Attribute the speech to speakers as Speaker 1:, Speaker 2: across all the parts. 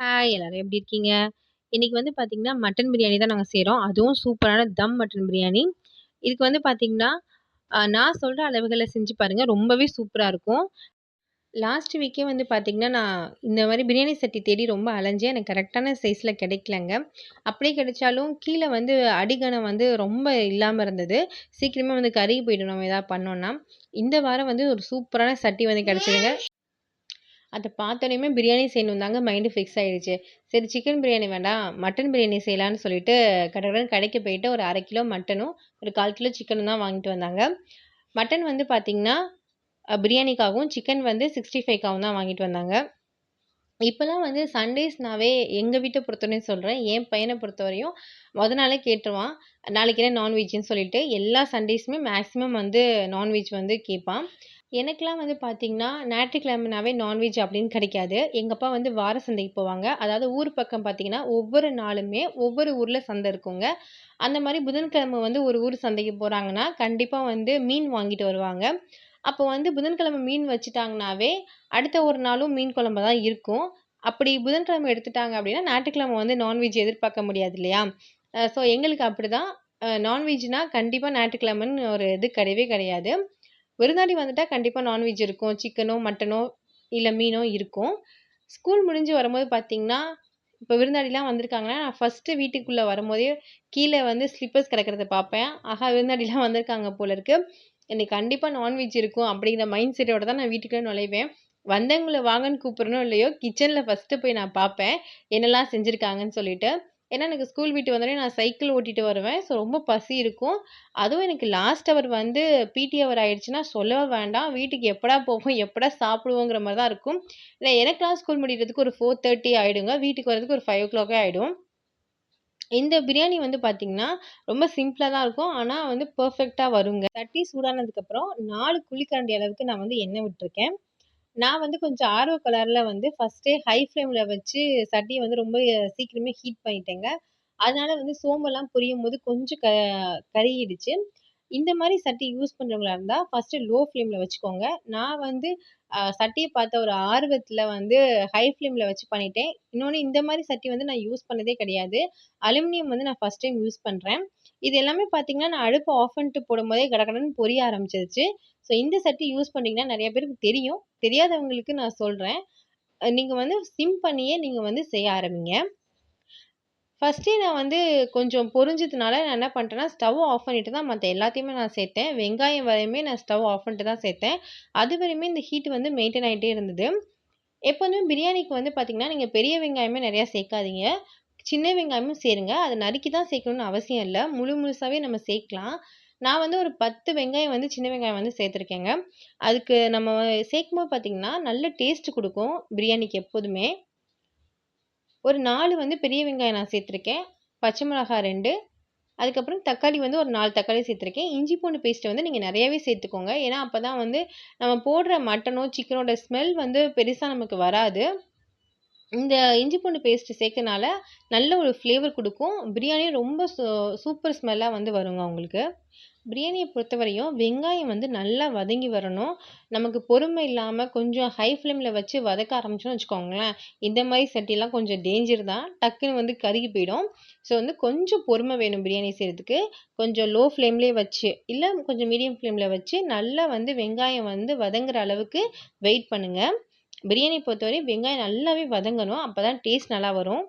Speaker 1: Hi எல்லாரும் எப்படி இருக்கீங்க? இன்னைக்கு வந்து பார்த்தீங்கன்னா, மட்டன் பிரியாணி தான் நாங்கள் செய்கிறோம் அதுவும் சூப்பரான தம் மட்டன் பிரியாணி. இதுக்கு வந்து பார்த்தீங்கன்னா, நான் சொல்கிற அளவுகளை செஞ்சு பாருங்கள் ரொம்பவே சூப்பராக இருக்கும். லாஸ்ட் வீக்கே வந்து பார்த்திங்கன்னா நான் இந்த மாதிரி பிரியாணி சட்டி தேடி ரொம்ப அலைஞ்சேன். எனக்கு கரெக்டான சைஸில் கிடைக்கலங்க. அப்படியே கிடைச்சாலும் கீழே வந்து அடிகணம் வந்து ரொம்ப இல்லாமல் இருந்தது. சீக்கிரமாக வந்து கருகி போயிடும் நம்ம ஏதாவது பண்ணோன்னா இந்த வாரம் வந்து ஒரு சூப்பரான சட்டி வந்து கிடைச்சதுங்க. அதை பார்த்தோனையுமே பிரியாணி செய்யணும் தாங்க மைண்டு ஃபிக்ஸ் ஆகிடுச்சு சரி சிக்கன் பிரியாணி வேண்டாம், மட்டன் பிரியாணி செய்யலான்னு சொல்லிட்டு கடற்கடன் கடைக்கு போயிட்டு ஒரு அரை கிலோ மட்டனும், ஒரு 1/4 கிலோ சிக்கனும் தான் வாங்கிட்டு வந்தாங்க. மட்டன் வந்து பார்த்திங்கன்னா பிரியாணிக்காகவும், சிக்கன் வந்து 65க்காகவும் தான் வாங்கிட்டு வந்தாங்க. இப்போலாம் வந்து சண்டேஸ்னாவே எங்கள் வீட்டை பொறுத்தவரையும் சொல்கிறேன் என் பையனை பொறுத்தவரையும் மொதல் நாளே கேட்டுருவான். நாளைக்கு என்ன நான்வெஜ்ஜுன்னு சொல்லிட்டு. எல்லா சண்டேஸுமே மேக்ஸிமம் வந்து நான்வெஜ் வந்து கேட்பான். எனக்கெலாம் வந்து பார்த்தீங்கன்னா, ஞாயிற்றுக்கிழமைனாவே நான்வெஜ் அப்படின்னு கிடைக்காது. எங்கள் அப்பா வந்து வார சந்தைக்கு போவாங்க. அதாவது ஊர் பக்கம் பார்த்தீங்கன்னா, ஒவ்வொரு நாளுமே ஒவ்வொரு ஊரில் சந்தை இருக்குங்க. அந்த மாதிரி புதன்கிழமை வந்து ஒரு ஊர் சந்தைக்கு போகிறாங்கன்னா கண்டிப்பாக வந்து மீன் வாங்கிட்டு வருவாங்க. அப்போ வந்து புதன்கிழமை மீன் வச்சுட்டாங்கனாவே, அடுத்த ஒரு நாளும் மீன் குழம்பு தான் இருக்கும். அப்படி புதன்கிழமை எடுத்துட்டாங்க அப்படின்னா, ஞாயிற்றுக்கிழமை வந்து நான்வெஜ் எதிர்பார்க்க முடியாது இல்லையா? ஸோ எங்களுக்கு அப்படிதான். தான் நான்வெஜ்னால் கண்டிப்பாக ஞாயிற்றுக்கிழமைன்னு ஒரு இது கிடையவே கிடையாது. விருந்தாளி வந்துட்டால் கண்டிப்பாக நான்வெஜ் இருக்கும். சிக்கனோ, மட்டனோ இல்லை மீனோ இருக்கும். ஸ்கூல் முடிஞ்சு வரும்போது பார்த்தீங்கன்னா, இப்போ விருந்தாளிலாம் வந்திருக்காங்கன்னா, நான் ஃபர்ஸ்ட்டு வீட்டுக்குள்ளே வரும்போதே கீழே வந்து ஸ்லிப்பர்ஸ் கிடக்கிறத பார்ப்பேன். ஆஹா! விருந்தாளிலாம் வந்திருக்காங்க போல இருக்குது இன்னைக்கு கண்டிப்பாக நான்வெஜ் இருக்கும் அப்படிங்கிற மைண்ட் செட்டோட தான் நான் வீட்டுக்குள்ளே நுழைவேன். வந்தவங்கள வாங்கன்னு கூப்பிட்றனோ இல்லையோ, கிச்சனில் ஃபஸ்ட்டு போய் நான் பார்ப்பேன். என்னெல்லாம் செஞ்சுருக்காங்கன்னு சொல்லிட்டு. ஏன்னா எனக்கு ஸ்கூல் விட்டு வந்தோடனே நான் சைக்கிள் ஓட்டிட்டு வருவேன். ஸோ ரொம்ப பசி இருக்கும். அதுவும் எனக்கு லாஸ்ட் அவர் வந்து பிடி அவர் ஆயிடுச்சுன்னா சொல்லவே வேண்டாம். வீட்டுக்கு எப்படா போவோம், எப்படா சாப்பிடுவோங்கிற மாதிரி தான் இருக்கும். இல்லை எனக்குலாம் ஸ்கூல் முடிகிறதுக்கு ஒரு ஃபோர் தேர்ட்டி ஆகிடுங்க வீட்டுக்கு வரதுக்கு ஒரு ஃபைவ் ஓ கிளாக்கே ஆகிடும் இந்த பிரியாணி வந்து பார்த்தீங்கன்னா, ரொம்ப சிம்பிளாக தான் இருக்கும். ஆனால் வந்து பர்ஃபெக்டாக வருங்க. சட்டி சூடானதுக்கப்புறம் நாலு குழிக்கரண்டி அளவுக்கு நான் வந்து எண்ணெய் விட்டுருக்கேன். நான் வந்து கொஞ்சம் ஆர்வ கலரில் வந்து ஃபர்ஸ்ட்டே ஹை ஃப்ளேமில் வச்சு சட்டியை வந்து ரொம்ப சீக்கிரமே ஹீட் பண்ணிட்டேங்க. அதனால் வந்து சோம்பெல்லாம் பொரியும்போது கொஞ்சம் க கருகிடுச்சு. இந்த மாதிரி சட்டி யூஸ் பண்ணுறவங்களா இருந்தால் ஃபர்ஸ்ட்டு லோ ஃப்ளேமில் வச்சுக்கோங்க. நான் வந்து சட்டியை பார்த்த ஒரு ஆர்வத்தில் வந்து ஹை ஃப்ளேமில் வச்சு பண்ணிட்டேன். இன்னொன்று இந்த மாதிரி சட்டி வந்து நான் யூஸ் பண்ணதே கிடையாது. அலுமினியம் வந்து நான் ஃபர்ஸ்ட் டைம் யூஸ் பண்ணுறேன் இது எல்லாமே பார்த்தீங்கன்னா, நான் அடுப்பு ஆஃப் பண்ணிட்டு போடும்போதே கடகடன்னு பொரிய ஆரம்பிச்சிருச்சு ஸோ இந்த சட்டி யூஸ் பண்ணிங்கன்னா நிறைய பேருக்கு தெரியும். தெரியாதவங்களுக்கு நான் சொல்கிறேன் நீங்கள் வந்து சிம் பண்ணியே நீங்கள் வந்து செய்ய ஆரம்பிங்க. ஃபஸ்ட்டே நான் வந்து கொஞ்சம் பொரிஞ்சதுனால நான் என்ன பண்ணிட்டேன்னா, ஸ்டவ் ஆஃப் பண்ணிட்டு தான் மற்ற எல்லாத்தையுமே நான் சேர்த்தேன். வெங்காயம் வரையுமே நான் ஸ்டவ் ஆஃப் பண்ணிட்டு தான் சேர்த்தேன். அது வரையுமே இந்த ஹீட் வந்து மெயின்டைன் ஆகிட்டே இருந்தது. எப்போதுமே பிரியாணிக்கு வந்து பார்த்திங்கன்னா நீங்கள் பெரிய வெங்காயமே நிறையா சேர்க்காதீங்க. சின்ன வெங்காயமும் சேருங்க. அதை நறுக்கி தான் சேர்க்கணும்னு அவசியம் இல்லை முழு முழுசாகவே நம்ம சேர்க்கலாம். நான் வந்து ஒரு 10 வெங்காயம் வந்து சின்ன வெங்காயம் வந்து சேர்த்துருக்கேங்க. அதுக்கு நம்ம சேர்க்கும்போது பார்த்தீங்கன்னா, நல்ல டேஸ்ட் கொடுக்கும் பிரியாணிக்கு எப்போதுமே. ஒரு நாலு வந்து பெரிய வெங்காயம் நான் சேர்த்துருக்கேன். பச்சை மிளகாய் ரெண்டு அதுக்கப்புறம் தக்காளி வந்து ஒரு நாலு தக்காளி சேர்த்துருக்கேன். இஞ்சி பூண்டு பேஸ்ட்டை வந்து நீங்கள் நிறையவே சேர்த்துக்கோங்க. ஏன்னா, அப்போ தான் வந்து நம்ம போடுற மட்டனோ, சிக்கனோட ஸ்மெல் வந்து பெருசாக நமக்கு வராது. இந்த இஞ்சி பூண்டு பேஸ்ட்டு சேர்க்கனால நல்ல ஒரு ஃப்ளேவர் கொடுக்கும் பிரியாணியும் ரொம்ப சூ சூப்பர் ஸ்மெல்லாக வந்து வருங்க உங்களுக்கு. பிரியாணியை பொறுத்தவரையும் வெங்காயம் வந்து நல்லா வதங்கி வரணும். நமக்கு பொறுமை இல்லாமல் கொஞ்சம் ஹை ஃப்ளேமில் வச்சு வதக்க ஆரம்பிச்சோம்னு வச்சுக்கோங்களேன், இந்த மாதிரி சட்டிலாம் கொஞ்சம் டேஞ்சர் தான். டக்குன்னு வந்து கருகி போயிடும். ஸோ வந்து கொஞ்சம் பொறுமை வேணும் பிரியாணி செய்கிறதுக்கு கொஞ்சம் லோ ஃப்ளேம்லேயே வச்சு, இல்லை கொஞ்சம் மீடியம் ஃப்ளேமில் வச்சு நல்லா வந்து வெங்காயம் வந்து வதங்குற அளவுக்கு வெயிட் பண்ணுங்கள் பிரியாணி பொறுத்தவரை வெங்காயம் நல்லாவே வதங்கணும். அப்போ தான் டேஸ்ட் நல்லா வரும்.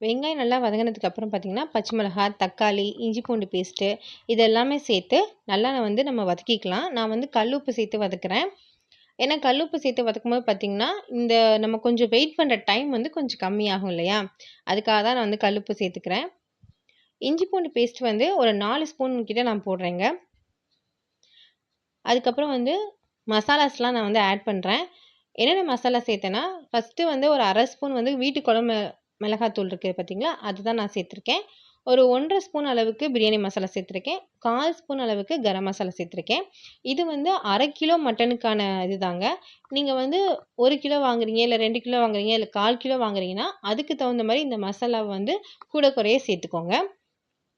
Speaker 1: வெங்காயம் நல்லா வதங்கினதுக்கப்புறம் பார்த்தீங்கன்னா, பச்சை மிளகாய், தக்காளி, இஞ்சி பூண்டு பேஸ்ட்டு இது எல்லாமே சேர்த்து நல்லா வந்து நம்ம வதக்கிக்கலாம். நான் வந்து கல் உப்பு சேர்த்து வதக்குறேன். ஏன்னா கல் உப்பு சேர்த்து வதக்கும்போது பார்த்தீங்கன்னா, இந்த நம்ம கொஞ்சம் வெயிட் பண்ணுற டைம் வந்து கொஞ்சம் கம்மியாகும் இல்லையா? அதுக்காக தான் நான் வந்து கல் உப்பு சேர்த்துக்கிறேன். இஞ்சி பூண்டு பேஸ்ட் வந்து ஒரு நாலு ஸ்பூன் கிட்டே நான் போடுறேங்க. அதுக்கப்புறம் வந்து மசாலாஸ்லாம் நான் வந்து ஆட் பண்ணுறேன் என்னென்ன மசாலா சேர்த்தேன்னா, ஃபர்ஸ்ட்டு வந்து ஒரு அரை ஸ்பூன் வந்து வீட்டு குழம்பு மிளகாத்தூள் இருக்குது பார்த்தீங்களா? அதுதான் நான் சேர்த்துருக்கேன். ஒரு 1 1/2 ஸ்பூன் அளவுக்கு பிரியாணி மசாலா சேர்த்துருக்கேன். 1/4 ஸ்பூன் அளவுக்கு கரம் மசாலா சேர்த்துருக்கேன். இது வந்து அரை கிலோ மட்டனுக்கான இதுதாங்க. நீங்கள் வந்து ஒரு கிலோ வாங்குறீங்க, இல்லை ரெண்டு கிலோ வாங்குறீங்க, இல்லை கால் கிலோ வாங்குறீங்கன்னா, அதுக்கு தகுந்த மாதிரி இந்த மசாலாவை வந்து கூட குறைய சேர்த்துக்கோங்க.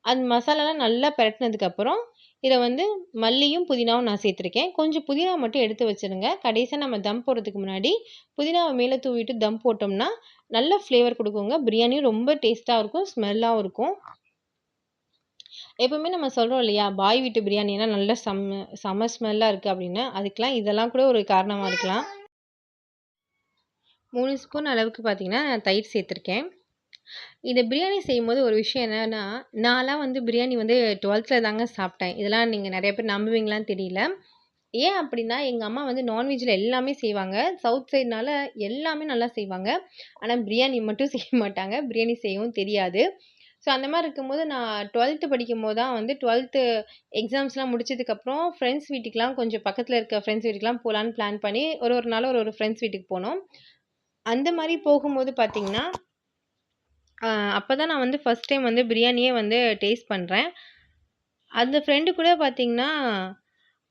Speaker 1: அந்த மசாலாலாம் நல்லா பிரட்டினதுக்கப்புறம் இதை வந்து மல்லியும் புதினாவும் நான் சேர்த்துருக்கேன். கொஞ்சம் புதினா மட்டும் எடுத்து வச்சுருங்க. கடைசியாக நம்ம தம் போடுறதுக்கு முன்னாடி புதினாவை மேலே தூவிட்டு தம் போட்டோம்னா நல்ல ஃப்ளேவர் கொடுக்குங்க. பிரியாணியும் ரொம்ப டேஸ்ட்டாக இருக்கும் ஸ்மெல்லாகவும் இருக்கும். எப்பவுமே நம்ம சொல்கிறோம் இல்லையா பாய் வீட்டு பிரியாணினா நல்ல செம்ம செம்ம ஸ்மெல்லாக இருக்குது அப்படின்னு. அதுக்கெலாம் இதெல்லாம் கூட ஒரு காரணமாக இருக்கலாம். மூணு ஸ்பூன் அளவுக்கு பார்த்தீங்கன்னா நான் தயிர் சேர்த்துருக்கேன். இந்த பிரியாணி செய்யும்போது ஒரு விஷயம் என்னென்னா நான்லாம் வந்து பிரியாணி வந்து டுவெல்த்தில் தாங்க சாப்பிட்டேன். இதெல்லாம் நீங்கள் நிறைய பேர் நம்புவீங்களான்னு தெரியல. ஏன் அப்படின்னா எங்கள் அம்மா வந்து நான்வெஜ்ஜில் எல்லாமே செய்வாங்க. சவுத் சைட்னால எல்லாமே நல்லா செய்வாங்க. ஆனால் பிரியாணி மட்டும் செய்ய மாட்டாங்க. பிரியாணி செய்யவும் தெரியாது. ஸோ அந்த மாதிரி இருக்கும்போது நான் டுவெல்த்து படிக்கும்போது தான் வந்து டுவெல்த்து எக்ஸாம்ஸ்லாம் முடிச்சதுக்கப்புறம் ஃப்ரெண்ட்ஸ் வீட்டுக்கெலாம் கொஞ்சம் பக்கத்தில் இருக்க ஃப்ரெண்ட்ஸ் வீட்டுக்கெலாம் போகலான்னு பிளான் பண்ணி ஒரு ஒரு நாள் ஒரு ஒரு ஃப்ரெண்ட்ஸ் வீட்டுக்கு போனோம். அந்த மாதிரி போகும்போது பார்த்திங்கன்னா அப்போ தான் நான் வந்து ஃபஸ்ட் டைம் வந்து பிரியாணியே வந்து டேஸ்ட் பண்ணுறேன் அந்த ஃப்ரெண்டு கூட பார்த்திங்கன்னா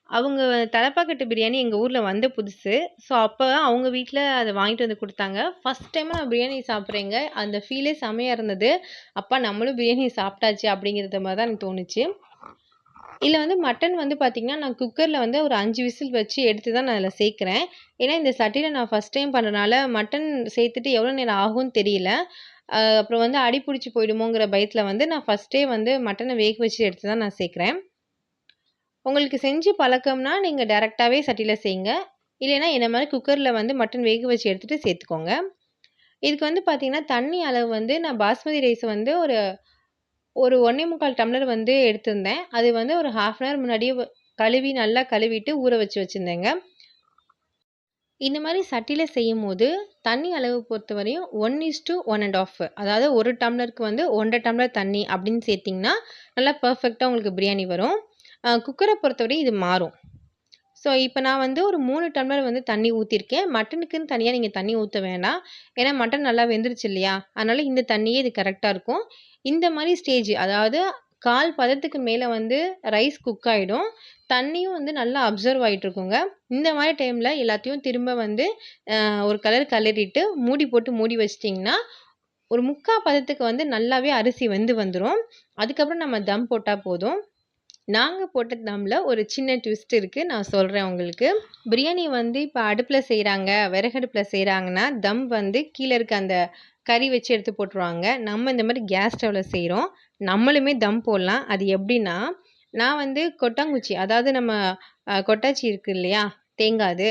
Speaker 1: அவங்க தலப்பாக்கட்டு பிரியாணி எங்கள் ஊரில் வந்த புதுசு. ஸோ அப்போ அவங்க வீட்டில் அதை வாங்கிட்டு வந்து கொடுத்தாங்க. ஃபஸ்ட் டைம் நான் பிரியாணி சாப்பிட்றேங்க. அந்த ஃபீலே செமையாக இருந்தது. அப்பா நம்மளும் பிரியாணி சாப்பிட்டாச்சு அப்படிங்கிறது மாதிரி தான் எனக்கு தோணுச்சு. இதில் வந்து மட்டன் வந்து பார்த்திங்கன்னா நான் குக்கரில் வந்து ஒரு அஞ்சு விசில் வச்சு எடுத்து தான் நான் அதில் சேர்க்குறேன். ஏன்னா இந்த சட்டியில் நான் ஃபஸ்ட் டைம் பண்ணுறனால மட்டன் சேர்த்துட்டு எவ்வளோ நேரம் ஆகும்னு தெரியல. அப்புறம் வந்து அடி பிடிச்சி போயிடுமோங்கிற பயத்தில் வந்து நான் ஃபஸ்ட்டே வந்து மட்டனை வேக வச்சு எடுத்து தான் நான் சேர்க்குறேன். உங்களுக்கு செஞ்சு பழக்கம்னா நீங்கள் டேரெக்டாகவே சட்டியில் செய்யுங்க. இல்லைன்னா என்ன மாதிரி குக்கரில் வந்து மட்டன் வேக வச்சு எடுத்துகிட்டு சேர்த்துக்கோங்க. இதுக்கு வந்து பார்த்திங்கன்னா தண்ணி அளவு வந்து நான் பாஸ்மதி ரைஸ் வந்து ஒரு ஒரு ஒன்றே முக்கால் டம்ளர் வந்து எடுத்திருந்தேன். அது வந்து ஒரு ஹாஃப் அன் ஹவர் முன்னாடியே கழுவி நல்லா கழுவிட்டு ஊற வச்சு வச்சுருந்தேங்க. இந்த மாதிரி சட்டியில் செய்யும் போது தண்ணி அளவு பொறுத்த வரையும் one is to one and half அதாவது ஒரு டம்ளருக்கு வந்து ஒன்றரை டம்ளர் தண்ணி அப்படின்னு சேர்த்திங்கன்னா நல்லா பர்ஃபெக்டாக உங்களுக்கு பிரியாணி வரும். குக்கரை பொறுத்தவரை இது மாறும். ஸோ இப்போ நான் வந்து ஒரு மூணு டம்ளர் வந்து தண்ணி ஊற்றிருக்கேன் மட்டனுக்குன்னு தனியாக நீங்கள் தண்ணி ஊற்ற வேண்டாம் ஏன்னா மட்டன் நல்லா வெந்துருச்சு இல்லையா? அதனால் இந்த தண்ணியே இது கரெக்டாக இருக்கும். இந்த மாதிரி ஸ்டேஜ் அதாவது கால் பதத்துக்கு மேலே வந்து ரைஸ் குக் ஆகிடும் தண்ணியும் வந்து நல்லா அப்சர்வ் ஆகிட்டுருக்குங்க இந்த மாதிரி டைமில் எல்லாத்தையும் திரும்ப வந்து ஒரு கலர் கலரிட்டு மூடி போட்டு மூடி வச்சிட்டிங்கன்னா ஒரு முக்கால் பதத்துக்கு வந்து நல்லாவே அரிசி வந்து வந்துடும் அதுக்கப்புறம் நம்ம தம் போட்டால் போதும். நாங்கள் போட்ட தம்மில் ஒரு சின்ன ட்விஸ்ட் இருக்குது நான் சொல்கிறேன் உங்களுக்கு. பிரியாணி வந்து இப்போ அடுப்பில் செய்கிறாங்க விறகடுப்பில் செய்கிறாங்கன்னா தம் வந்து கீழே இருக்க அந்த கறி வச்சு எடுத்து போட்டுருவாங்க. நம்ம இந்த மாதிரி கேஸ் ஸ்டவ்வில் செய்கிறோம் நம்மளுமே தம் போடலாம். அது எப்படின்னா நான் வந்து கொட்டாங்குச்சி அதாவது நம்ம கொட்டாச்சி இருக்குது இல்லையா தேங்காது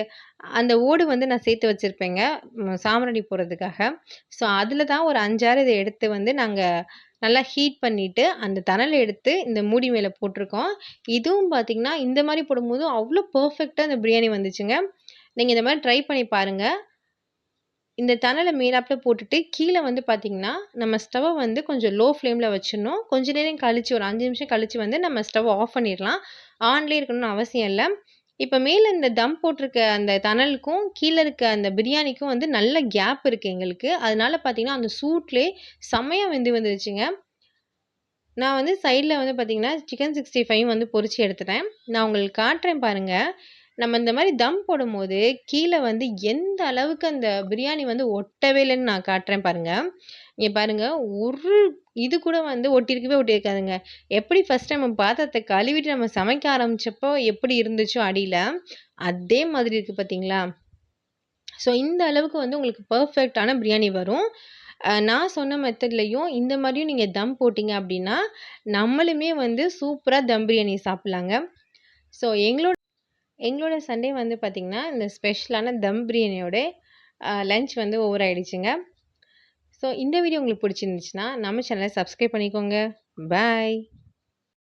Speaker 1: அந்த ஓடு வந்து நான் சேர்த்து வச்சுருப்பேங்க சாம்பிராணி போடுறதுக்காக. ஸோ அதில் தான் ஒரு அஞ்சாறு இதை எடுத்து வந்து நாங்கள் நல்லா ஹீட் பண்ணிவிட்டு அந்த தணலை எடுத்து இந்த மூடி மேலே போட்டிருக்கோம். இதுவும் பார்த்திங்கன்னா இந்த மாதிரி போடும்போது அவ்வளோ பர்ஃபெக்டாக இந்த பிரியாணி வந்துச்சுங்க. நீங்கள் இந்த மாதிரி ட்ரை பண்ணி பாருங்கள் இந்த தணலை மேலாப்பில் போட்டுட்டு கீழே வந்து பார்த்திங்கன்னா நம்ம ஸ்டவ்வை வந்து கொஞ்சம் லோ ஃப்ளேமில் வச்சிடணும். கொஞ்ச நேரம் கழித்து ஒரு அஞ்சு நிமிஷம் கழித்து வந்து நம்ம ஸ்டவ் ஆஃப் பண்ணிடலாம். ஆன்லேயே இருக்கணும்னு அவசியம் இல்லை. இப்போ மேலே இந்த தம் போட்டிருக்க அந்த தணலுக்கும் கீழே இருக்க அந்த பிரியாணிக்கும் வந்து நல்ல கேப் இருக்குது எங்களுக்கு. அதனால பார்த்தீங்கன்னா அந்த சூட்லேயே செம்மையாக வெந்து வந்துருச்சுங்க. நான் வந்து சைடில் வந்து பார்த்திங்கன்னா சிக்கன் சிக்ஸ்டி ஃபைவ் வந்து பொறிச்சு எடுத்துட்டேன். நான் உங்களுக்கு காட்டுறேன் பாருங்கள் நம்ம இந்த மாதிரி தம் போடும்போது கீழே வந்து எந்த அளவுக்கு அந்த பிரியாணி வந்து ஒட்டவே இல்லைன்னு நான் காட்டுறேன் பாருங்கள் நீங்கள் பாருங்கள் ஒரு இது கூட வந்து ஒட்டியிருக்கவே ஒட்டியிருக்காதுங்க. எப்படி ஃபஸ்ட் நம்ம பாத்திரத்தை கழுவிட்டு நம்ம சமைக்க ஆரம்பித்தப்போ எப்படி இருந்துச்சோ அடியில் அதே மாதிரி இருக்குது பார்த்தீங்களா ஸோ இந்த அளவுக்கு வந்து உங்களுக்கு பர்ஃபெக்டான பிரியாணி வரும். நான் சொன்ன மெத்தட்லேயும் இந்த மாதிரியும் நீங்கள் தம் போட்டிங்க அப்படின்னா நம்மளுமே வந்து சூப்பராக தம் பிரியாணி சாப்பிட்லாங்க. ஸோ எங்களோட எங்களோட சண்டே வந்து பார்த்திங்கன்னா இந்த ஸ்பெஷலான தம் பிரியாணியோட லஞ்ச் வந்து ஓவர் ஆகிடுச்சுங்க ஸோ இந்த வீடியோ உங்களுக்கு பிடிச்சிருந்துச்சுன்னா நம்ம சேனலை சப்ஸ்கிரைப் பண்ணிக்கோங்க. பாய்.